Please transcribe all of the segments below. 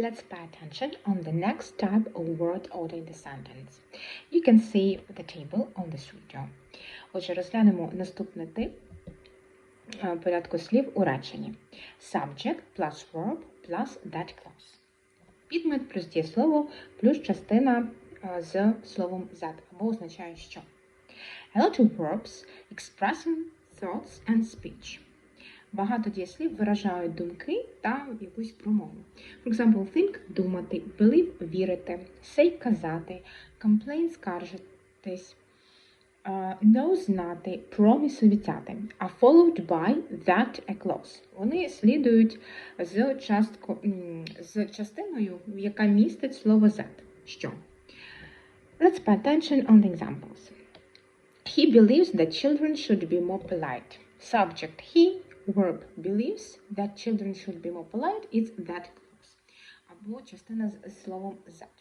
Let's pay attention on the next type of word order in the sentence. You can see the table on this video. Отже, розглянемо наступний тип е, порядку слів у реченні. Subject plus verb plus that clause. Підмет плюс дієслово плюс частина е, з словом that або означає що. A lot of verbs expressing thoughts and speech. Багато дієслів виражають думки та якусь промову. For example, think – думати, believe – вірити, say – казати, complain – скаржитись, uh, know – знати, promise – обіцяти, а followed by that a clause. Вони слідують з, частко, з частиною, яка містить слово that. Що? Let's pay attention on the examples. He believes that children should be more polite. Subject he, verb believes that children should be more polite is that clause. Або частина з з словом that.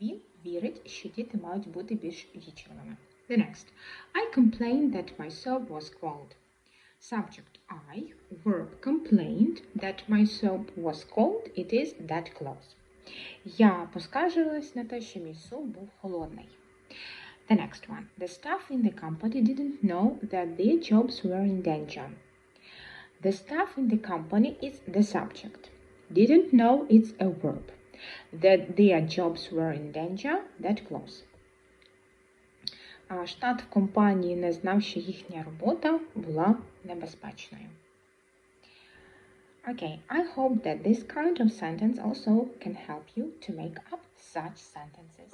Він вірить, що діти мають бути більш вічливими. The next. I complained that my soap was cold. Subject I, verb complained that my soap was cold, it is that clause. Я поскаржилась на те, що мій суп був холодний. The next one. The staff in the company didn't know that their jobs were in danger. The staff in the company is the subject. Didn't know it's a verb. That their jobs were in danger, that clause. А штат в компанії не знав, що їхня робота була небезпечною. Okay, I hope that this kind of sentence also can help you to make up such sentences.